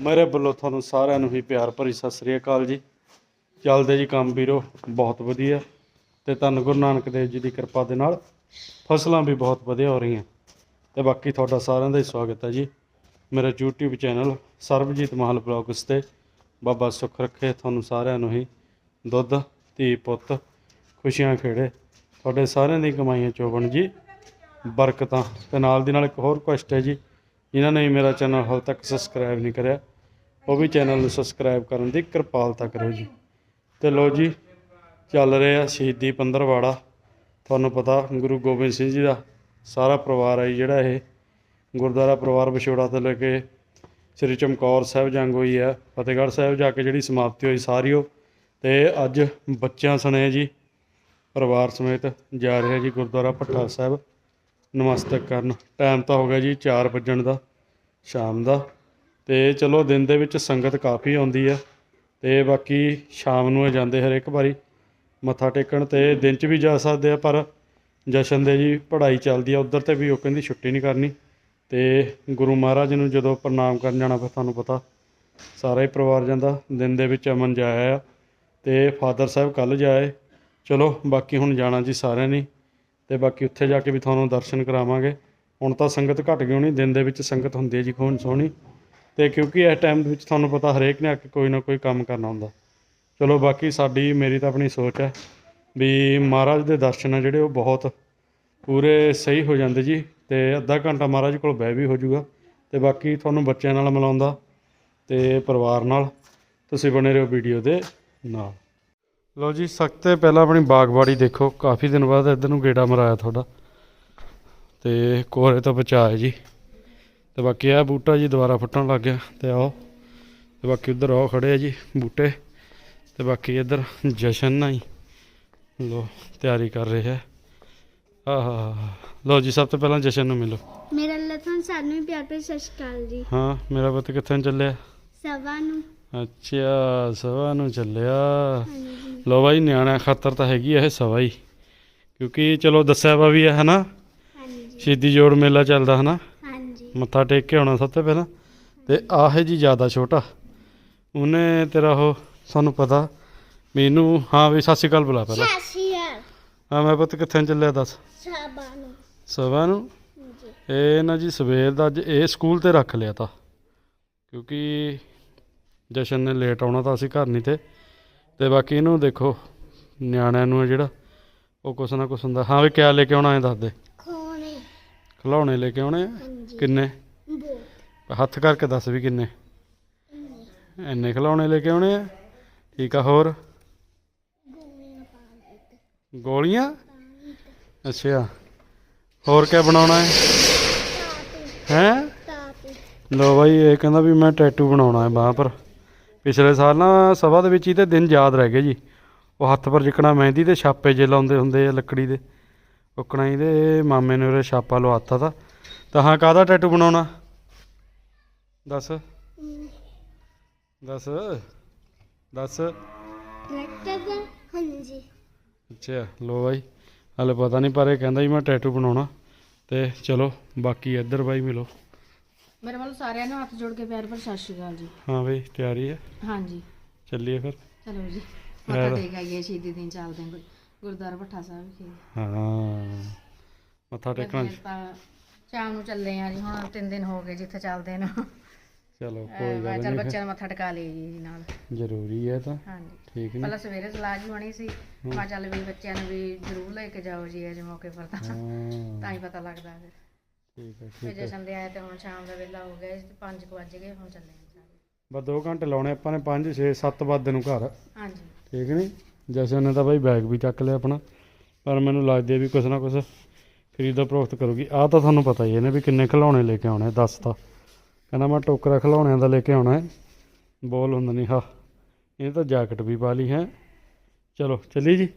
ਮੇਰੇ ਵੱਲੋਂ ਤੁਹਾਨੂੰ ਸਾਰਿਆਂ ਨੂੰ ਹੀ ਪਿਆਰ ਭਰੀ ਸਤਿ ਸ੍ਰੀ ਅਕਾਲ ਜੀ। ਚੱਲਦੇ ਜੀ ਕੰਮ ਵੀਰੋ, ਬਹੁਤ ਵਧੀਆ। ਤੇ ਧੰਨ ਗੁਰੂ ਨਾਨਕ ਦੇਵ ਜੀ ਦੀ ਕਿਰਪਾ ਦੇ ਨਾਲ ਫਸਲਾਂ ਵੀ ਬਹੁਤ ਵਧੀਆ ਹੋ ਰਹੀਆਂ। ਤੇ ਬਾਕੀ ਤੁਹਾਡਾ ਸਾਰਿਆਂ ਦਾ ਹੀ ਸਵਾਗਤ ਹੈ ਜੀ। ਮੇਰਾ YouTube channel Sarabjit Mahal vlogs ਤੇ ਬਾਬਾ ਸੁੱਖ ਰੱਖੇ ਤੁਹਾਨੂੰ ਸਾਰਿਆਂ ਨੂੰ ਹੀ। ਦੁੱਧ, ਧੀ ਪੁੱਤ, ਖੁਸ਼ੀਆਂ ਖੇੜੇ। ਤੁਹਾਡੇ ਸਾਰਿਆਂ ਦੀ ਕਮਾਈਆਂ ਚੋਬਣ ਜੀ। ਬਰਕਤਾਂ। ਤੇ ਨਾਲ ਦੀ ਨਾਲ ਇੱਕ ਹੋਰ ਕੁਐਸਟ ਹੈ ਜੀ। ਇਹਨਾਂ ਨੇ ਮੇਰਾ ਚੈਨਲ ਹਾਲ ਤੱਕ ਸਬਸਕ੍ਰਾਈਬ ਨਹੀਂ ਕਰਿਆ ਉਹ ਵੀ ਚੈਨਲ ਨੂੰ ਸਬਸਕ੍ਰਾਈਬ ਕਰਨ ਦੀ ਕਿਰਪਾਲਤਾ ਕਰੋ ਜੀ। ਤੇ ਲੋ ਜੀ, ਚੱਲ ਰਿਹਾ ਸ਼ਹੀਦੀ ਪੰਦਰਵਾੜਾ। ਤੁਹਾਨੂੰ ਪਤਾ ਗੁਰੂ ਗੋਬਿੰਦ ਸਿੰਘ ਜੀ ਦਾ ਸਾਰਾ ਪਰਿਵਾਰ ਹੈ ਜੀ, ਜਿਹੜਾ ਇਹ ਗੁਰਦੁਆਰਾ ਪਰਿਵਾਰ ਵਿਛੋੜਾ ਤੋਂ ਲੈ ਕੇ ਸ੍ਰੀ ਚਮਕੌਰ ਸਾਹਿਬ ਜੰਗ ਹੋਈ ਹੈ ਫਤਿਹਗੜ੍ਹ ਸਾਹਿਬ ਜਾ ਕੇ ਜਿਹੜੀ ਸਮਾਪਤੀ ਹੋਈ ਸਾਰੀ ਉਹ। ਤੇ ਅੱਜ ਬੱਚਿਆਂ ਸਣੇ ਜੀ, ਪਰਿਵਾਰ ਸਮੇਤ ਜਾ ਰਿਹਾ ਜੀ ਗੁਰਦੁਆਰਾ ਭੱਠਾ ਸਾਹਿਬ। ਨਮਸਤਕ ਕਰਨ। ਟਾਈਮ ਤਾਂ ਹੋ ਗਿਆ ਜੀ 4 ਵਜਣ ਦਾ, ਸ਼ਾਮ ਦਾ। ਤੇ ਚਲੋ ਦਿਨ ਦੇ ਵਿੱਚ ਸੰਗਤ ਕਾਫੀ ਆਉਂਦੀ ਆ ਤੇ ਬਾਕੀ ਸ਼ਾਮ ਨੂੰ ਇਹ ਜਾਂਦੇ ਹਰੇਕ ਵਾਰੀ ਮੱਥਾ ਟੇਕਣ ਤੇ ਦਿਨ 'ਚ ਵੀ ਜਾ ਸਕਦੇ ਆ, ਪਰ ਜਸ਼ਨ ਦੇ ਜੀ ਪੜ੍ਹਾਈ ਚੱਲਦੀ ਆ, ਉਧਰ ਤੇ ਵੀ ਉਹ ਕਹਿੰਦੀ ਛੁੱਟੀ ਨਹੀਂ ਕਰਨੀ ਤੇ ਗੁਰੂ ਮਹਾਰਾਜ ਨੂੰ ਜਦੋਂ ਪ੍ਰਣਾਮ ਕਰਨ ਜਾਣਾ ਫਿਰ ਤੁਹਾਨੂੰ ਪਤਾ ਸਾਰਾ ਹੀ ਪਰਿਵਾਰ ਜਾਂਦਾ, ਦਿਨ ਦੇ ਵਿੱਚ ਅਮਨ ਜਾਇਆ ਆ ਤੇ ਫਾਦਰ ਸਾਹਿਬ ਕੱਲ ਜਾਏ, ਚਲੋ ਬਾਕੀ ਹੁਣ ਜਾਣਾ ਜੀ ਸਾਰਿਆਂ ਨੇ ਤੇ ਬਾਕੀ ਉੱਥੇ ਜਾ ਕੇ ਵੀ ਤੁਹਾਨੂੰ ਦਰਸ਼ਨ ਕਰਾਵਾਂਗੇ, ਹੁਣ ਤਾਂ ਸੰਗਤ ਘਟ ਗਈ ਹੋਣੀ, ਦਿਨ ਦੇ ਵਿੱਚ ਸੰਗਤ ਹੁੰਦੀ ਹੈ ਜੀ ਖੂਨ ਸੋਹਣੀ। ਤੇ ਕਿਉਂਕਿ ਇਸ ਟਾਈਮ ਦੇ ਵਿੱਚ ਤੁਹਾਨੂੰ ਪਤਾ ਹਰੇਕ ਨੇ ਆ ਕੇ ਕੋਈ ਨਾ ਕੋਈ ਕੰਮ ਕਰਨਾ ਹੁੰਦਾ। ਚਲੋ ਬਾਕੀ ਸਾਡੀ, ਮੇਰੀ ਤਾਂ ਆਪਣੀ ਸੋਚ ਹੈ ਵੀ ਮਹਾਰਾਜ ਦੇ ਦਰਸ਼ਨ ਆ ਜਿਹੜੇ, ਉਹ ਬਹੁਤ ਪੂਰੇ ਸਹੀ ਹੋ ਜਾਂਦੇ ਜੀ ਤੇ ਅੱਧਾ ਘੰਟਾ ਮਹਾਰਾਜ ਕੋਲ ਬਹਿ ਵੀ ਹੋ ਜਾਊਗਾ। ਤੇ ਬਾਕੀ ਤੁਹਾਨੂੰ ਬੱਚਿਆਂ ਨਾਲ ਮਿਲਾਉਂਦਾ ਤੇ ਪਰਿਵਾਰ ਨਾਲ। ਤੁਸੀਂ ਬਣੇ ਰਹੋ ਵੀਡੀਓ ਦੇ ਨਾਲ। ਲਓ ਜੀ, ਸਖਤੇ ਪਹਿਲਾਂ ਆਪਣੀ ਬਾਗਬਾੜੀ ਦੇਖੋ। ਕਾਫੀ ਦਿਨ ਬਾਅਦ ਇੱਧਰ ਨੂੰ ਗੇੜਾ ਮਰਾਇਆ ਤੁਹਾਡਾ। ਤੇ ਕੋਹਰੇ ਤੋਂ ਬਚਾਇਆ ਜੀ। ਤੇ ਬਾਕੀ ਇਹ ਬੂਟਾ ਜੀ ਦੁਬਾਰਾ ਫੁੱਟਣ ਲੱਗ ਗਿਆ ਤੇ ਆਓ। ਤੇ ਬਾਕੀ ਉਧਰ ਆਓ ਖੜੇ ਆ ਜੀ ਬੂਟੇ। ਤੇ ਬਾਕੀ ਇੱਧਰ ਜਸ਼ਨ ਨਾਲ ਹੀ ਲੋ ਤਿਆਰੀ ਕਰ ਰਹੇ ਹੈ ਆਹਾ ਲਓ ਜੀ ਸਭ ਤੋਂ ਪਹਿਲਾਂ ਜਸ਼ਨ ਨੂੰ ਮਿਲੋ। ਮੇਰਾ ਲਥਨ ਸਾਨੂੰ ਵੀ ਪਿਆਰ ਭਰੀ ਸਤਿ ਸ਼੍ਰੀ ਅਕਾਲ ਜੀ। ਹਾਂ ਮੇਰਾ ਪੁੱਤ ਕਿੱਥੇ ਨੂੰ ਚੱਲਿਆ? ਸਵਾ ਨੂੰ। ਅੱਛਾ ਸਵਾ ਨੂੰ ਚੱਲਿਆ। ਲੋ ਬਾਈ ਨਿਆਣਿਆਂ ਖਾਤਰ ਤਾਂ ਹੈਗੀ ਆ ਇਹ ਸਵਾ ਹੀ। ਕਿਉਂਕਿ ਚਲੋ ਦੱਸਿਆ ਵਾ ਵੀ ਹੈ ਹਨਾ? ਹਾਂਜੀ। ਸ਼ਹੀਦੀ ਜੋੜ ਮੇਲਾ ਚੱਲਦਾ ਹਨਾ? ਮੱਥਾ ਟੇਕ ਕੇ ਆਉਣਾ ਸਭ ਤੋਂ ਪਹਿਲਾਂ। ਤੇ ਆਹ ਜੀ ਜ਼ਿਆਦਾ ਛੋਟਾ। ਉਹਨੇ ਤੇਰਾ ਉਹ ਸਾਨੂੰ ਪਤਾ। ਮੈਨੂੰ ਹਾਂ ਵੀ ਸਤਿ ਸ਼੍ਰੀ ਅਕਾਲ ਬੁਲਾ ਪਹਿਲਾਂ। ਹਾਂ ਮੈਂ ਪੁੱਤ ਕਿੱਥੇ ਚੱਲਿਆ ਦੱਸ? ਸਵਾ ਨੂੰ। ਇਹ ਨਾ ਜੀ ਸਵੇਰ ਦਾ ਅੱਜ ਇਹ ਸਕੂਲ ਤੇ ਰੱਖ ਲਿਆ ਤਾਂ। ਕਿਉਂਕਿ ਜਸ਼ਨ ਨੇ ਲੇਟ ਆਉਣਾ ਤਾਂ ਅਸੀਂ ਘਰ ਨਹੀਂ ਤੇ। ਤੇ ਬਾਕੀ ਇਹਨੂੰ ਦੇਖੋ ਨਿਆਣਿਆਂ ਨੂੰ ਜਿਹੜਾ ਉਹ ਕੁਛ ਨਾ ਕੁਛ ਹੁੰਦਾ। ਹਾਂ ਵੀ ਕਿਆ ਲੈ ਕੇ ਆਉਣਾ ਹੈ ਦੱਸ ਦੇ। ਖਿਲੌਣੇ ਲੈ ਕੇ ਆਉਣੇ ਹਾਂਜੀ। ਕਿੰਨੇ? ਹੱਥ ਕਰਕੇ ਦੱਸ ਵੀ ਕਿੰਨੇ? ਇੰਨੇ ਖਿਲੌਣੇ ਲੈ ਕੇ ਆਉਣੇ ਆ? ਠੀਕ ਆ ਹੋਰ? ਗੋਲੀਆਂ ਅੱਛਾ। ਹੋਰ ਕਿਆ ਬਣਾਉਣਾ ਹੈ? ਹੈ? ਲੋ ਬਾਈ ਇਹ ਕਹਿੰਦਾ ਵੀ ਮੈਂ ਟੈਟੂ ਬਣਾਉਣਾ ਹੈ ਬਾਹ ਪਰ। ਪਿਛਲੇ ਸਾਲ ਨਾ ਸਭਾ ਦੇ ਵਿੱਚ ਹੀ ਤੇ ਦਿਨ ਯਾਦ ਰਹਿ ਗਏ ਜੀ। ਉਹ ਹੱਥ ਪਰ ਜਿੱਕਣਾ ਮਹਿੰਦੀ ਤੇ ਛਾਪੇ ਜੇ ਲਾਉਂਦੇ ਹੁੰਦੇ ਆ ਲੱਕੜੀ ਦੇ। ਉਕਣਾ ਇਹਦੇ ਮਾਮੇ ਨੇ ਉਹਰੇ ਛਾਪਾ ਲਵਾਤਾ ਤਾ। ਤਾਂ ਹਾਂ ਕਾਹਦਾ ਟੈਟੂ ਬਣਾਉਣਾ? ਦੱਸ। ਦੱਸ। ਦੱਸ। ਟਰੈਕਟਰ ਦਾ ਹਾਂਜੀ। ਅੱਛਾ ਲੋ ਬਾਈ। ਹਲੇ ਪਤਾ ਨਹੀਂ ਪਰ ਇਹ ਕਹਿੰਦਾ ਜੀ ਮੈਂ ਟੈਟੂ ਬਣਾਉਣਾ। ਤੇ ਚਲੋ ਬਾਕੀ ਇੱਧਰ ਬਾਈ ਮਿਲੋ। ਮੇਰੇ ਵੱਲੋਂ ਸਾਰਿਆਂ ਨੂੰ ਹੱਥ ਜੋੜ ਕੇ ਪਿਆਰ ਭਰੀ ਸਤਿ ਸ਼੍ਰੀ ਅਕਾਲ ਜੀ। ਹਾਂ ਬਈ ਤਿਆਰੀ ਹੈ? ਹਾਂਜੀ। ਚੱਲੀਏ ਫਿਰ। ਚਲੋ ਜੀ। ਮੱਥਾ ਟੇਕ ਆਈਏ ਸ਼ਹੀਦੀ ਦਿਨ ਚੱਲਦੇ ਹਾਂ ਗੁਰ- ਗੁਰਦੁਆਰਾ ਭੱਠਾ ਸਾਹਿਬ ਵਿਖੇ। ਹਾਂ। ਮੱਥਾ ਟੇਕਣਾ ਤਾਂ ਸ਼ਾਮ ਨੂੰ ਚੱਲੇ ਆ ਜੀ ਹੁਣ ਤਿੰਨ ਦਿਨ ਹੋ ਗਏ ਜਿੱਥੇ ਚੱਲਦੇ ਨੇ। ਚਲੋ ਕੋਈ ਮੈਂ ਗੱਲ ਚੱਲ ਬੱਚਿਆਂ ਦਾ ਮੱਥਾ ਟਿਕਾ ਲਈਏ ਜੀ ਨਾਲ। ਜ਼ਰੂਰੀ ਹੈ ਤਾਂ। ਹਾਂਜੀ। ਠੀਕ ਨਹੀਂ ਪਹਿਲਾਂ ਸਵੇਰੇ ਸਲਾਹ ਜੀ ਬਣੀ ਸੀ ਮੈਂ ਚੱਲ ਵੀ ਬੱਚਿਆਂ ਨੂੰ ਵੀ ਜ਼ਰੂਰ ਲੈ ਕੇ ਜਾਓ ਜੀ ਅੱਜ ਮੌਕੇ ਪਰ ਤਾਂ। ਹਾਂ। ਤਾਂ ਹੀ ਪਤਾ ਲੱਗਦਾ ਫਿਰ। ਠੀਕ ਹੈ ਫਿਰ ਠੀਕ ਹੈ। ਜਸ਼ਨ ਦੇ ਆਏ ਤੇ ਹੁਣ ਸ਼ਾਮ ਦਾ ਵੇਲਾ ਹੋ ਗਿਆ 5 ਵਜ ਗਏ ਹੁਣ ਚੱਲੇ ਆ ਸਾਰੇ। ਬਸ 2 ਘੰਟੇ ਲਾਉਣੇ ਆਪਾਂ ਨੇ 5 6 7 ਵਜੇ ਨੂੰ ਘਰ। ਹਾਂਜੀ। ਠੀਕ ਨਹੀਂ ਜਸ਼ਨ ਨੇ ਤਾਂ ਬਾਈ ਬੈਗ ਵੀ ਚੱਕ ਲਿਆ ਆਪਣਾ ਪਰ ਮੈਨੂੰ ਲੱਗਦਾ ਵੀ ਕੁਛ ਨਾ ਕੁਛ ਖਰੀਦੋ ਪ੍ਰੋਖਤ ਕਰੂਗੀ। ਆਹ ਤਾਂ ਤੁਹਾਨੂੰ ਪਤਾ ਹੀ ਇਹਨੇ ਵੀ ਕਿੰਨੇ ਖਿਡੌਣੇ ਲੈ ਕੇ ਆਉਣੇ ਦੱਸ ਤਾ। ਕਹਿੰਦਾ ਮੈਂ ਟੋਕਰਾ ਖਿਡੌਣਿਆਂ ਦਾ ਲੈ ਕੇ ਆਉਣਾ ਹੈ। ਬੋਲ ਹੁੰਦਾ ਨਹੀਂ ਹਾਂ। ਇਹ ਤਾਂ ਜੈਕਟ ਵੀ ਪਾ ਲਈ ਹੈ। ਚਲੋ ਚੱਲੀ ਜੀ?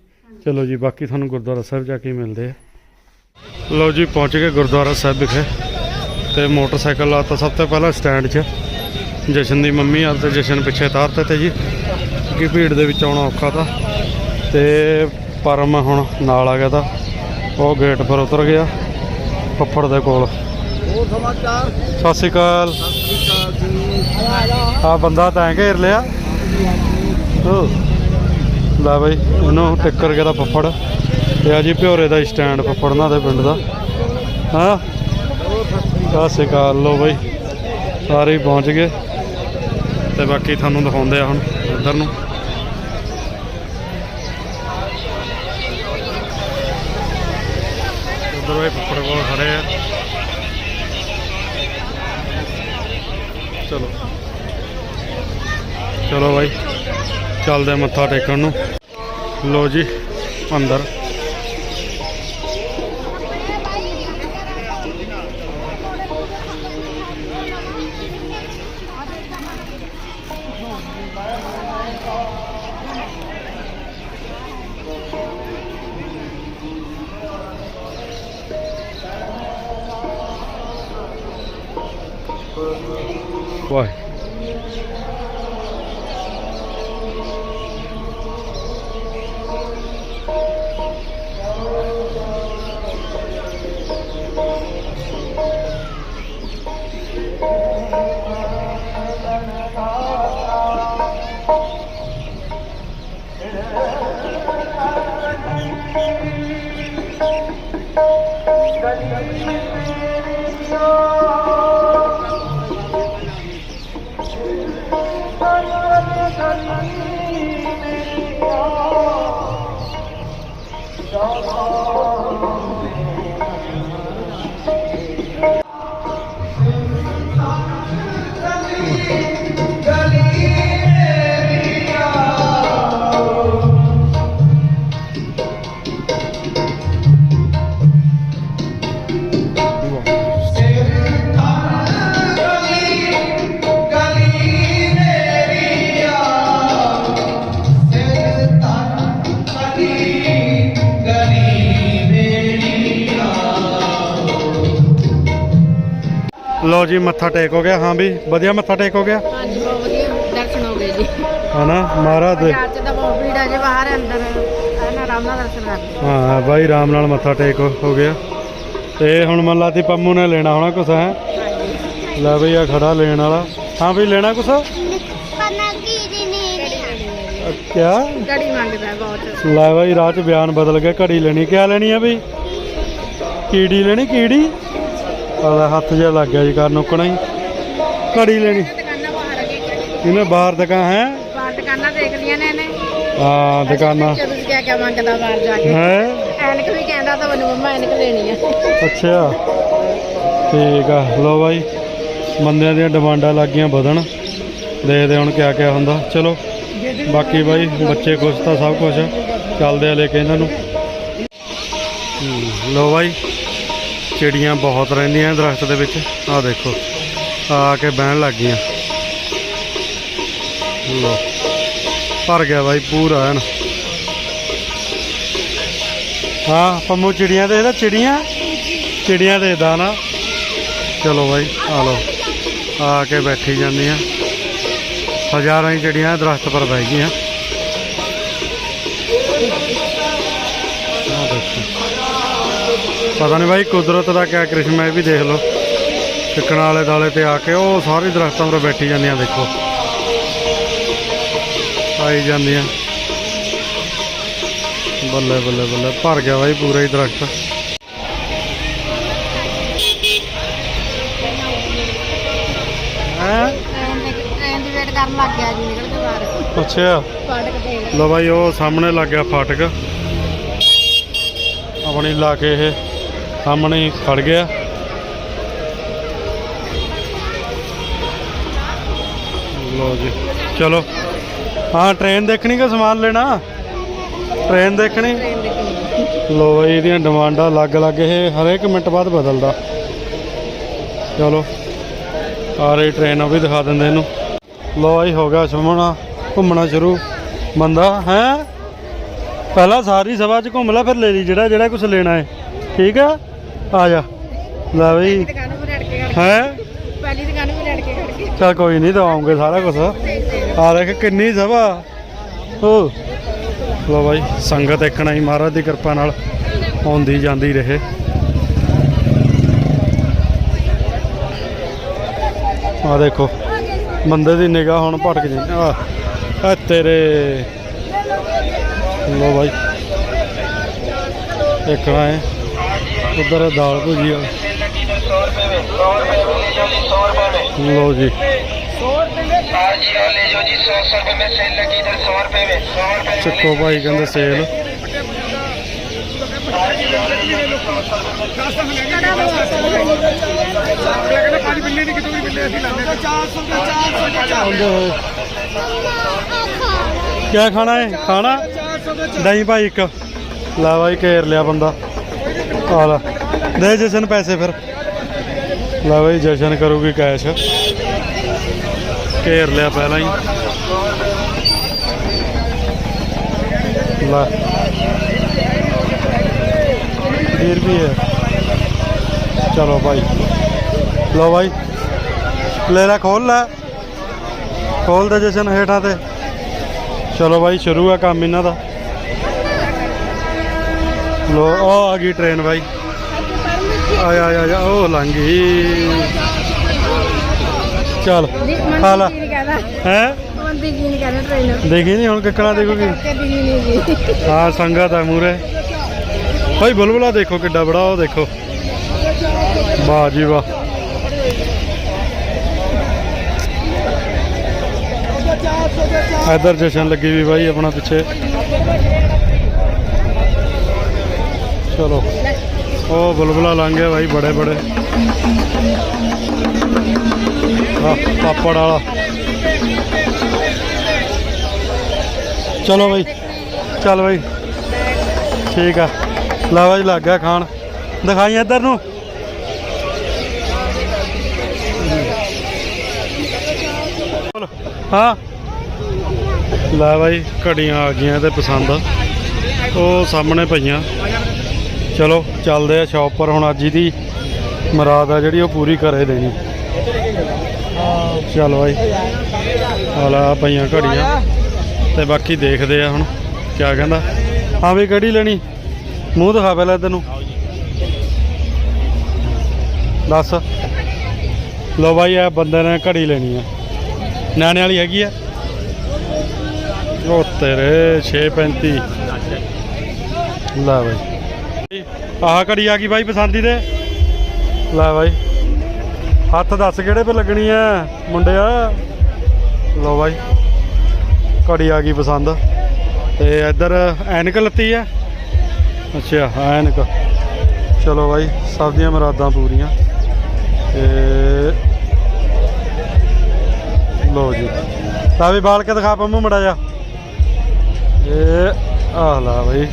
ਚਲੋ ਜੀ ਬਾਕੀ ਤੁਹਾਨੂੰ ਗੁਰਦੁਆਰਾ ਸਾਹਿਬ ਜਾ ਕੇ ਹੀ ਮਿਲਦੇ ਆ। ਲਓ ਜੀ ਪਹੁੰਚ ਗਏ ਗੁਰਦੁਆਰਾ ਸਾਹਿਬ ਵਿਖੇ। ਤੇ ਮੋਟਰਸਾਈਕਲ ਲਾਤਾ ਸਭ ਤੋਂ ਪਹਿਲਾਂ ਸਟੈਂਡ 'ਚ। ਜਸ਼ਨ ਦੀ ਮੰਮੀ ਆ ਤੇ ਜਸ਼ਨ ਪਿੱਛੇ ਤਾਰਤੇ ਤੇ ਜੀ। ਕਿ ਭੀੜ ਦੇ ਵਿੱਚ ਆਉਣਾ ਔਖਾ ਤਾਂ। ਤੇ ਪਰਮ ਹੁਣ ਨਾਲ ਆ ਗਿਆ ਤਾਂ ਉਹ ਗੇਟ ਪਰ ਉਤਰ ਗਿਆ ਫੱਫੜ ਦੇ ਕੋਲ। ਸਤਿ ਸ਼੍ਰੀ ਅਕਾਲ। ਸਤਿ ਆ ਬੰਦਾ ਤਾਂ ਘੇਰ ਲਿਆ। ਲੈ ਬਈ, ਇਹਨੂੰ ਟਿੱਕਰ ਗਿਆ ਤਾਂ ਫੱਫੜ। ਤੇ ਆ ਜੀ ਭਿਓਰੇ ਦਾ ਸਟੈਂਡ ਫੱਫੜ ਨਾਲ ਦੇ ਪਿੰਡ ਦਾ। ਹਾਂ? ਸਤਿ ਸ਼੍ਰੀ ਅਕਾਲ ਲੋ ਬਈ, ਸਾਰੇ ਪਹੁੰਚ ਗਏ। ਤੇ ਬਾਕੀ ਤੁਹਾਨੂੰ ਦਿਖਾਉਂਦੇ ਆ ਹੁਣ ਇੱਧਰ ਨੂੰ। ਉਧਰ ਵੀ ਫੱਫੜ ਕੋਲ ਖੜੇ ਆ ਚਲੋ। ਚਲੋ ਬਾਈ ਚੱਲਦੇ ਮੱਥਾ ਟੇਕਣ ਨੂੰ। ਲੋ ਜੀ ਅੰਦਰ। ਵਾਹ Oh, ਲੋ ਜੀ ਮੱਥਾ ਟੇਕ ਹੋ ਗਿਆ। ਹਾਂ ਵੀ ਵਧੀਆ ਮੱਥਾ ਟੇਕ ਹੋ ਗਿਆ? ਹਾਂਜੀ ਬਹੁਤ ਵਧੀਆ। ਦਰਸ਼ਨ ਹੋ ਗਏ ਜੀ। ਹਨਾ ਮਹਾਰਾਜ ਦੇ। ਚ ਤਾਂ ਬਹੁਤ ਭੀੜ ਹੈ ਜੀ ਬਾਹਰ ਅੰਦਰ ਐਨ ਆਰਾਮ ਨਾਲ ਦਰਸ਼ਨ ਕਰਦੇ ਹਾਂ ਬਾਈ ਆਰਾਮ ਨਾਲ ਮੱਥਾ ਟੇਕ ਹੋ ਗਿਆ। ਤੇ ਹੁਣ ਮੰਨ ਲਾ ਤੀ ਪੰਮੂ ਨੇ ਲੈਣਾ ਹੋਣਾ ਕੁਛ ਹੈ? ਲੈ ਬਈ ਆ ਖੜਾ ਲੈਣ ਵਾਲਾ। ਹਾਂ ਵੀ ਲੈਣਾ ਕੁਛ? ਪਨਾ ਕੀ ਦੀ ਨਹੀਂ ਅ, ਕਿਆ ਘੜੀ ਮੰਗਦਾ ਬਹੁਤ। ਲੈ ਬਾਈ ਰਾਹ ਚ ਬਿਆਨ ਬਦਲ ਗਿਆ ਘੜੀ ਲੈਣੀ। ਕਿਆ ਲੈਣੀ ਆ ਬਈ? ਕੀੜੀ ਲੈਣੀ ਕੀੜੀ? ਆਲਾ ਹੱਥ ਜਿਹਾ ਲੱਗ ਗਿਆ ਜੀ ਕਰਨ ਨੁਕਣਾ ਹੀ। ਘੜੀ ਲੈਣੀ। ਇਹਨੇ ਬਾਹਰ ਦੁਕਾਨ ਹੈ? ਬਾਹਰ ਦੁਕਾਨਾਂ ਦੇਖ ਲੀਆਂ ਨੇ ਇਹਨੇ। ਹਾਂ ਦੁਕਾਨਾਂ। ਜਦੋਂ ਕਿਆ ਕਿਆ ਮੰਗਦਾ ਬਾਹਰ ਜਾ ਕੇ? ਹੈ? ਐਨਕ ਵੀ ਕਹਿੰਦਾ ਤਾਂ ਮੈਨੂੰ ਮੰਮਾ ਐਨਕ ਲੈਣੀ ਆ। ਅੱਛਾ। ਠੀਕ ਆ। ਲੋ ਬਾਈ ਬੰਦਿਆਂ ਦੀਆਂ ਡਿਮਾਂਡਾਂ ਲੱਗੀਆਂ ਵਧਣ। ਦੇਖਦੇ ਹੁਣ ਕਿਆ ਕਿਆ ਹੁੰਦਾ। ਚਲੋ ਬਾਕੀ ਬਾਈ ਬੱਚੇ ਖੁਸ਼ ਤਾਂ ਸਭ ਕੁਝ ਚੱਲਦੇ ਆ ਲੈ ਕੇ ਇਹਨਾਂ ਨੂੰ। ਲੋ ਬਾਈ। ਚਿੜੀਆਂ ਬਹੁਤ ਰਹਿੰਦੀਆਂ ਦਰਖਤ ਦੇ ਵਿੱਚ। ਆਹ ਦੇਖੋ ਆ ਕੇ ਬਹਿਣ ਲੱਗ ਗਈਆਂ। ਲੋ ਭਰ ਗਿਆ ਬਾਈ, ਪੂਰਾ ਐਨ ਹਾਂ, ਪੰਮੂ, ਚਿੜੀਆਂ ਦੇਖਦਾ, ਚਿੜੀਆਂ? ਚਿੜੀਆਂ ਦੇਖਦਾ ਨਾ। ਚਲੋ ਬਾਈ, ਆ ਲਓ, ਆ ਕੇ ਬੈਠੀ ਜਾਂਦੀਆਂ। ਹਜ਼ਾਰਾਂ ਹੀ ਚਿੜੀਆਂ ਦਰਖਤ ਪਰ ਬਹਿ ਗਈਆਂ। ਪਤਾ ਨਹੀਂ ਬਾਈ ਕੁਦਰਤ ਦਾ ਕਿਆ ਕ੍ਰਿਸ਼ਮਾ ਇਹ ਵੀ ਦੇਖ ਲਓ। ਚਿੱਕਣ ਵਾਲੇ ਦਾਲੇ ਤੇ ਆ ਕੇ ਉਹ ਸਾਰੇ ਦਰਖਤਾਂ ਪਰ ਬੈਠੀ ਜਾਂਦੀਆਂ ਦੇਖੋ। ਆਈ ਜਾਂਦੀਆਂ। ਬੱਲੇ ਬੱਲੇ ਬੱਲੇ ਭਰ ਗਿਆ ਬਾਈ ਪੂਰਾ ਹੀ ਦਰਖਤ। ਟ੍ਰੇਨ ਦੇ ਵੇਟ ਕਰਨ ਲੱਗ ਗਿਆ ਜੀ ਨਿਕਲ ਕੇ ਬਾਹਰ। ਅੱਛਾ। ਫਾਟਕ ਤੇ ਲੋ ਬਾਈ ਉਹ ਸਾਹਮਣੇ ਲੱਗ ਗਿਆ ਫਾਟਕ। ਆਪਣੀ ਲਾ ਕੇ ਇਹ ਸਾਹਮਣੇ ਹੀ ਖੜ ਗਿਆ। ਲੋ ਜੀ, ਚਲੋ। ਹਾਂ ਟ੍ਰੇਨ ਦੇਖਣੀ ਕਿ ਸਮਾਨ ਲੈਣਾ? ਟ੍ਰੇਨ ਦੇਖਣੀ? ਟ੍ਰੇਨ ਲੋ ਬਾਈ, ਇਹਦੀਆਂ ਡਿਮਾਂਡਾਂ ਅਲੱਗ-ਅਲੱਗ ਇਹ ਹਰੇਕ ਮਿੰਟ ਬਾਅਦ ਬਦਲਦਾ। ਚਲੋ ਆ ਰਹੀ ਟ੍ਰੇਨ ਉਹ ਵੀ ਦਿਖਾ ਦਿੰਦੇ ਇਹਨੂੰ। ਲੋ ਬਾਈ, ਹੋ ਗਿਆ ਸੁਮਣਾ ਘੁੰਮਣਾ ਸ਼ੁਰੂ। ਬੰਦਾ, ਹੈ? ਪਹਿਲਾਂ ਸਾਰੀ ਸਭਾ 'ਚ ਘੁੰਮ ਲੈ, ਫਿਰ ਲੈ ਲਈ ਜਿਹੜਾ ਜਿਹੜਾ ਕੁਝ ਲੈਣਾ ਹੈ। ਠੀਕ ਹੈ ਆ ਜਾ। ਲੈ ਬਈ। ਹੈ? ਪਹਿਲੀ ਦੁਕਾਨ ਨੂੰ ਰੜ ਕੇ ਖੜ ਕੇ ਚਲ ਕੋਈ ਨਹੀਂ ਦਵਾਉਂਗੇ ਸਾਰਾ ਕੁਝ ਆ ਦੇਖ ਕਿੰਨੀ ਸਭਾ। ਓ। ਲੋ ਬਾਈ ਸੰਗਤ ਇੱਕਣਾ ਹੀ ਮਹਾਰਾਜ ਦੀ ਕਿਰਪਾ ਨਾਲ ਆਉਂਦੀ ਜਾਂਦੀ ਰਹੇ। ਆ ਦੇਖੋ ਬੰਦੇ ਦੀ ਨਿਗਾਹ ਹੁਣ ਭਟਕ ਜਾਂਦੀ। ਆ ਆ ਤੇਰੇ। ਲੋ ਬਾਈ। ਦੇਖਣਾ ਹੈ। ਉਧਰ ਦਾਲ ਭੁਜੀ ਆ। ਲੋ ਜੀ। ਚੱਕੋ ਭਾਈ, ਕਹਿੰਦੇ ਸੇਲ। ਕਿਆ ਖਾਣਾ ਹੈ ਖਾਣਾ? ਦਹੀਂ ਭਾਈ ਇੱਕ। ਲੈ ਭਾਈ ਘੇਰ ਲਿਆ ਬੰਦਾ। ਆ ਲੈ ਦੇ ਜਸ਼ਨ ਪੈਸੇ ਫਿਰ। ਲੈ ਭਾਈ ਜਸ਼ਨ ਕਰੂਗੀ ਕੈਸ਼ ਘੇਰ ਲਿਆ ਪਹਿਲਾਂ ਹੀ। ਲੈ। ਫਿਰ ਵੀ ਹੈ। ਚਲੋ ਭਾਈ। ਲਓ ਭਾਈ। ਲੈ ਲੈ, ਖੋਲ ਲੈ। ਖੋਲ ਦੇ ਜਸ਼ਨ ਹੇਠਾਂ ਤੇ। ਚਲੋ ਭਾਈ, ਸ਼ੁਰੂ ਹੈ ਕੰਮ ਇਹਨਾਂ ਦਾ। ਲੋ ਆ ਗਈ ਟ੍ਰੇਨ ਭਾਈ ਆਇਆ ਆਇਆ ਆਇਆ ਉਹ ਲੰਘ ਗਈ। ਚੱਲ ਖਾ ਲਾ। ਹੈ? ਦੇਖੀ ਨਹੀਂ ਹੁਣ ਕਿੱਕਣਾ ਦੇਖੂਗੀ ਹਾਂ ਸੰਗਤ ਹੈ ਮੂਰੇ ਭਾਈ ਬੁਲਬੁਲਾ ਦੇਖੋ ਕਿੱਡਾ ਬੜਾ ਉਹ ਦੇਖੋ। ਵਾਹ ਜੀ ਵਾਹ। ਇਧਰ ਜਸ਼ਨ ਲੱਗੀ ਵੀ ਬਾਈ ਆਪਣਾ ਪਿੱਛੇ। ਚਲੋ। ਉਹ ਬੁਲਬੁਲਾ ਲੰਘ ਗਿਆ ਬਾਈ, ਬੜੇ ਬੜੇ। ਹਾਂ ਪਾਪੜ ਵਾਲਾ। ਚਲੋ ਬਾਈ, ਚੱਲ ਬਾਈ। ਠੀਕ ਆ। ਲੈ ਬਾਈ, ਲੱਗ ਗਿਆ ਖਾਣ। ਦਿਖਾਈ ਇੱਧਰ ਨੂੰ। ਹਾਂ। ਲੈ ਬਾਈ, ਘੜੀਆਂ ਆ ਗਈਆਂ ਤੇ ਪਸੰਦ। ਉਹ ਸਾਹਮਣੇ ਪਈਆਂ। ਚਲੋ, ਚੱਲਦੇ ਆ ਸ਼ਾਪ ਪਰ ਹੁਣ ਅੱਜ ਦੀ ਮਰਾਦ ਆ ਜਿਹੜੀ ਉਹ ਪੂਰੀ ਕਰੇ ਦੇਣੀ। ਚਲੋ ਭਾਈ ਹਾਲਾ ਪਈਆਂ ਘੜੀਆਂ। ਤੇ ਬਾਕੀ ਦੇਖਦੇ ਆ ਹੁਣ ਕਿਆ ਕਹਿੰਦਾ। ਹਾਂ ਵੀ ਕਿਹੜੀ ਲੈਣੀ? ਮੂੰਹ ਦਿਖਾ ਪਹਿਲਾਂ ਤੈਨੂੰ। ਦੱਸ। ਲੋ ਬਾਈ ਇਹ ਬੰਦੇ ਨੇ ਘੜੀ ਲੈਣੀ ਆ। ਨਿਆਣੇ ਵਾਲੀ ਹੈਗੀ ਆ। ਉਹ ਤੇਰੇ 635 ਲੈ ਬਾਈ। ਆਹ ਘੜੀ ਆ ਗਈ ਬਾਈ ਪਸੰਦੀ ਦੇ ਲੈ ਬਾਈ। ਹੱਥ ਦੱਸ ਕਿਹੜੇ 'ਤੇ ਲੱਗਣੀ ਆ ਮੁੰਡਿਆ? ਲੋ ਬਾਈ। ਘੜੀ ਆ ਗਈ ਪਸੰਦ। ਤੇ ਇੱਧਰ ਐਨਕ ਲੱਤੀ ਆ ਅੱਛਾ, ਐਨਕ। ਚਲੋ ਬਾਈ, ਸਭ ਦੀਆਂ ਮੁਰਾਦਾਂ ਪੂਰੀਆਂ। ਤੇ ਲੋ ਜੀ। ਤਾਂ ਵੀ ਬਾਲ ਕੇ ਦਿਖਾ ਪੰਮੂ ਮੜਾ ਜਾ ਇਹ ਆਹ ਲਾ ਬਾਈ।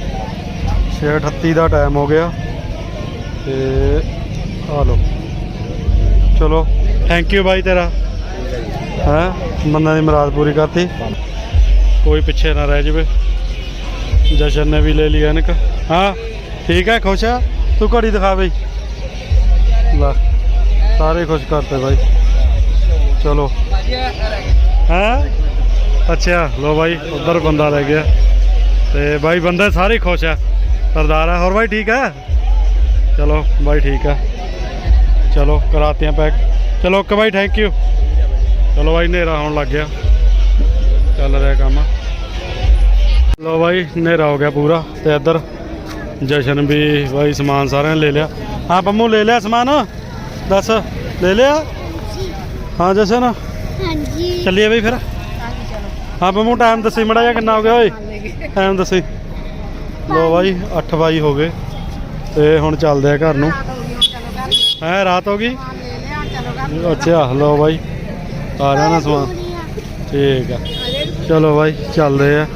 6:38 ਦਾ ਟਾਈਮ ਹੋ ਗਿਆ ਤੇ ਆ ਲੋ ਚਲੋ ਥੈਂਕ ਯੂ ਬਾਈ ਤੇਰਾ। ਹੈ? ਬੰਦਾ ਦੀ ਮੁਰਾਦ ਪੂਰੀ ਕਰਤੀ। ਕੋਈ ਪਿੱਛੇ ਨਾ ਰਹਿ ਜਾਵੇ। ਜਸ਼ਨ ਨੇ ਵੀ ਲੈ ਲਈ ਐਨਕ। ਹਾਂ, ਠੀਕ ਹੈ, ਖੁਸ਼ ਆ? ਤੂੰ ਘੜੀ ਦਿਖਾ ਬਈ। ਲੈ, ਸਾਰੇ ਖੁਸ਼ ਕਰਤੇ ਬਾਈ। ਚਲੋ। ਹੈ? ਅੱਛਾ ਲੋ ਬਾਈ, ਉਧਰ ਬੰਦਾ ਲੈ ਗਿਆ। ਤੇ ਬਾਈ, ਬੰਦੇ ਸਾਰੇ ਖੁਸ਼ ਆ। ਸਰਦਾਰ ਆ ਹੋਰ ਬਾਈ ਠੀਕ ਆ ਚਲੋ ਬਾਈ ਠੀਕ ਆ ਚਲੋ ਕਰਾਤੀਆਂ ਪੈਕ। ਚਲੋ ਓਕੇ ਬਾਈ ਥੈਂਕ ਯੂ ਚਲੋ ਬਾਈ ਹਨੇਰਾ ਹੋਣ ਲੱਗ ਗਿਆ। ਚੱਲ ਰਿਹਾ ਕੰਮ। ਲੋ ਬਾਈ ਹਨੇਰਾ ਹੋ ਗਿਆ ਪੂਰਾ। ਤੇ ਇੱਧਰ ਜਸ਼ਨ ਵੀ ਬਾਈ ਸਮਾਨ ਸਾਰਿਆਂ ਨੇ ਲੈ ਲਿਆ। ਹਾਂ ਪੰਮੂ ਲੈ ਲਿਆ ਸਮਾਨ? ਦੱਸ ਲੈ ਲਿਆ? ਹਾਂ ਜਸ਼ਨ? ਹਾਂਜੀ। ਚੱਲੀਏ ਬਈ ਫਿਰ। ਹਾਂ ਪੰਮੂ ਟਾਈਮ ਦੱਸੀ ਮੜਾ ਜਾ ਕਿੰਨਾ ਹੋ ਗਿਆ ਓਏ? ਟਾਈਮ ਦੱਸੀ। ਲੋ ਬਾਈ 8 ਬਾਈ ਹੋ ਗਏ। ਤੇ ਹੁਣ ਚੱਲਦੇ ਆ ਘਰ ਨੂੰ। ਹੈ, ਰਾਤ ਹੋ ਗਈ? ਅੱਛਾ ਲੋ ਬਾਈ। ਆ ਜਾਣਾ ਨਾ ਠੀਕ ਆ। ਚਲੋ ਬਾਈ, ਚੱਲਦੇ ਆ।